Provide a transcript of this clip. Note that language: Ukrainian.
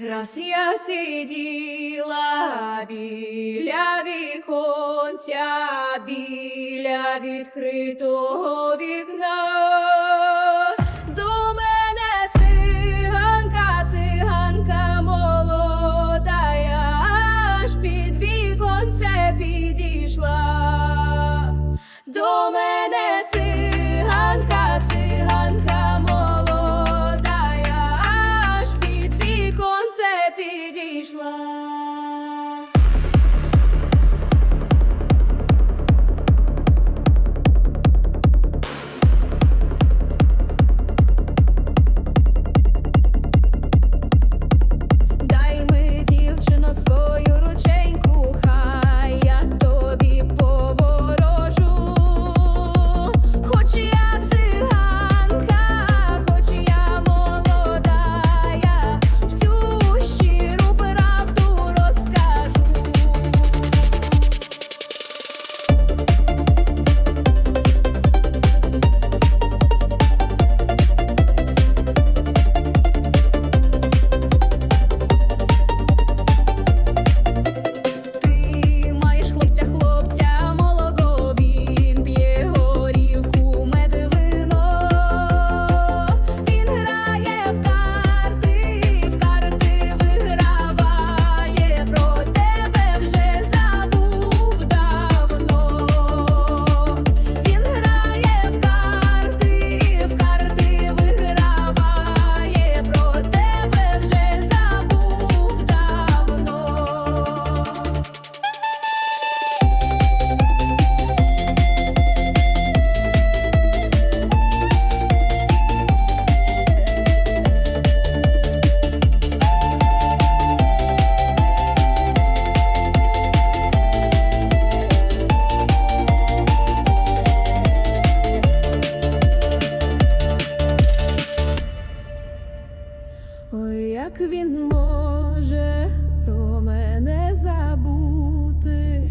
Раз я сиділа біля віконця, біля відкритого вікна, до мене циганка, циганка молода, я аж під підійшла до мене. Ой, як він може про мене забути.